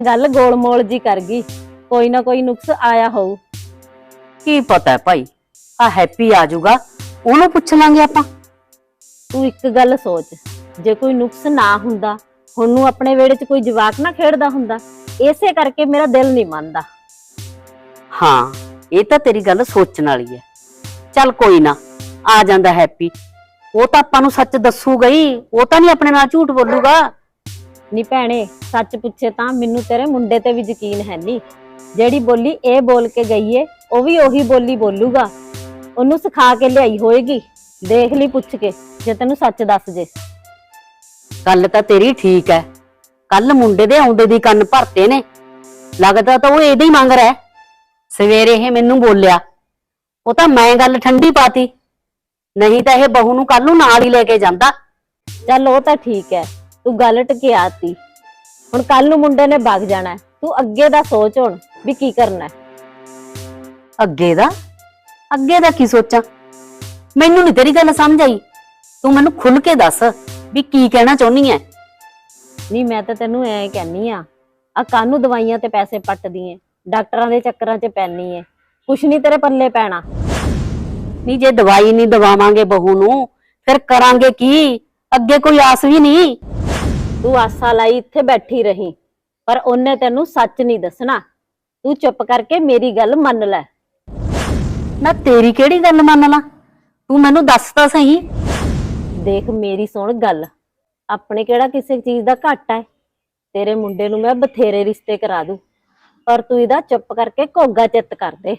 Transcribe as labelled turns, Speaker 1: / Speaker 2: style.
Speaker 1: ਗੱਲ ਗੋਲਮੋਲ ਜੀ ਕਰ ਗਈ। ਕੋਈ ਨਾ ਕੋਈ ਨੁਕਸ ਆਇਆ ਹੋਊ।
Speaker 2: ਕੀ ਪਤਾ ਹੈ ਭਾਈ? ਆ ਹੈਪੀ ਆ ਜਾਊਗਾ ਉਹਨੂੰ ਪੁੱਛ ਲਾਂਗੇ ਆਪਾਂ।
Speaker 1: ਤੂੰ ਇੱਕ ਗੱਲ ਸੋਚ ਜੇ ਕੋਈ ਨੁਕਸ ਨਾ ਹੁੰਦਾ ਹੁਣ ਨੂੰ ਆਪਣੇ ਵਿਹੜੇ 'ਚ ਕੋਈ ਜਵਾਕ ਨਾ ਖੇਡਦਾ ਹੁੰਦਾ ਇਸੇ ਕਰਕੇ ਮੇਰਾ ਦਿਲ ਨਹੀਂ ਮੰਨਦਾ।
Speaker 2: ਹਾਂ ਇਹ ਤਾਂ ਤੇਰੀ ਗੱਲ ਸੋਚਣ ਵਾਲੀ ਹੈ। ਚੱਲ ਕੋਈ ਨਾ ਆ ਜਾਂਦਾ ਹੈਪੀ। ਉਹ ਤਾਂ ਆਪਾਂ ਨੂੰ ਸੱਚ ਦੱਸੂਗਾ ਹੀ ਉਹ ਤਾਂ ਨਹੀਂ ਆਪਣੇ ਨਾਲ ਝੂਠ ਬੋਲੂਗਾ।
Speaker 1: ਨੀ ਭੈਣੇ ਸੱਚ ਪੁੱਛੇ ਤਾਂ ਮੈਨੂੰ ਤੇਰੇ ਮੁੰਡੇ ਤੇ ਵੀ ਯਕੀਨ ਹੈ ਨਹੀਂ ਜਿਹੜੀ ਬੋਲੀ ਇਹ ਬੋਲ ਕੇ ਗਈ ਏ ਉਹ ਵੀ ਉਹੀ ਬੋਲੀ ਬੋਲੂਗਾ। ਉਹਨੂੰ ਸਿਖਾ ਕੇ ਲਿਆਈ ਹੋਏਗੀ। ਦੇਖ ਲਈ ਪੁੱਛ ਕੇ ਜੇ ਤੈਨੂੰ ਸੱਚ ਦੱਸ ਜੇ।
Speaker 2: ਗੱਲ ਤਾਂ ਤੇਰੀ ਠੀਕ ਹੈ ਕੱਲ ਮੁੰਡੇ ਦੇ ਆਉਂਦੇ ਦੀ ਕੰਨ ਭਰਤੇ ਨੇ। ਲੱਗਦਾ ਤਾਂ ਉਹ ਇਹਦੇ ਹੀ ਮੰਗ ਰਿਹਾ। ਸਵੇਰੇ ਇਹ ਮੈਨੂੰ ਬੋਲਿਆ ਉਹ ਤਾਂ ਮੈਂ ਗੱਲ ਠੰਡੀ ਪਾਤੀ। ਨਹੀਂ ਤਾਂ ਇਹ ਬਹੂ ਨੂੰ ਕੱਲ ਨੂੰ ਨਾਲ ਹੀ ਲੈ ਕੇ ਜਾਂਦਾ।
Speaker 1: ਚੱਲ ਉਹ ਤਾਂ ਠੀਕ ਹੈ ਤੂੰ ਗੱਲ ਟਕਿਆਤੀ ਹੁਣ ਕੱਲ ਨੂੰ ਮੁੰਡੇ ਨੇ ਵਗ ਜਾਣਾ ਹੈ। ਤੂੰ ਅੱਗੇ ਦਾ ਸੋਚ ਹੁਣ ਵੀ ਕੀ ਕਰਨਾ ਹੈ।
Speaker 2: ਅੱਗੇ ਦਾ? ਅੱਗੇ ਦਾ ਕੀ ਸੋਚਾਂ? ਮੈਨੂੰ ਨਹੀਂ ਤੇਰੀ ਗੱਲ ਸਮਝ ਆਈ। ਤੂੰ ਮੈਨੂੰ ਖੁੱਲ ਕੇ ਦੱਸ ਵੀ ਕੀ ਕਹਿਣਾ ਚਾਹੁੰਨੀ ਐ।
Speaker 1: ਨਹੀਂ ਮੈਂ ਤਾਂ ਤੈਨੂੰ ਐਂ ਕਹਿਨੀ ਆ ਆ ਕਾਨੂੰ ਦਵਾਈਆਂ ਤੇ ਪੈਸੇ ਪੱਟਦੀ ਏ ਡਾਕਟਰਾਂ ਦੇ ਚੱਕਰਾਂ 'ਚ ਪੈਣੀ ਏ ਕੁਛ ਨਹੀਂ ਤੇਰੇ ਪੱਲੇ ਪੈਣਾ।
Speaker 2: ਨਹੀਂ ਜੇ ਦਵਾਈ ਨਹੀਂ ਦਵਾਵਾਂਗੇ ਬਹੂ ਨੂੰ ਫਿਰ ਕਰਾਂਗੇ ਕੀ? ਅੱਗੇ ਕੋਈ ਆਸ ਵੀ ਨਹੀਂ
Speaker 1: ਤੂੰ ਆਸਾ ਲਾਈ ਇੱਥੇ ਬੈਠੀ ਰਹੀ ਪਰ ਉਹਨੇ ਤੈਨੂੰ ਸੱਚ ਨਹੀਂ ਦੱਸਣਾ। ਤੂੰ ਚੁੱਪ ਕਰਕੇ ਮੇਰੀ ਗੱਲ ਮੰਨ ਲੈ।
Speaker 2: ਨਾ ਤੇਰੀ ਕਿਹੜੀ ਗੱਲ ਮੰਨ ਲਾ? ਤੂੰ ਮੈਨੂੰ ਦੱਸ ਤਾਂ ਸਹੀ।
Speaker 1: ਦੇਖ ਮੇਰੀ ਸੁਣ ਗੱਲ। ਆਪਣੇ ਕਿਹੜਾ ਕਿਸੇ ਚੀਜ਼ ਦਾ ਘਾਟਾ ਹੈ? ਤੇਰੇ ਮੁੰਡੇ ਨੂੰ ਮੈਂ ਬਥੇਰੇ ਰਿਸ਼ਤੇ ਕਰਾ ਦੂੰ ਪਰ ਤੂੰ ਇਹਦਾ ਚੁੱਪ ਕਰਕੇ ਘੋਗਾ ਚਿੱਤ ਕਰ ਦੇ।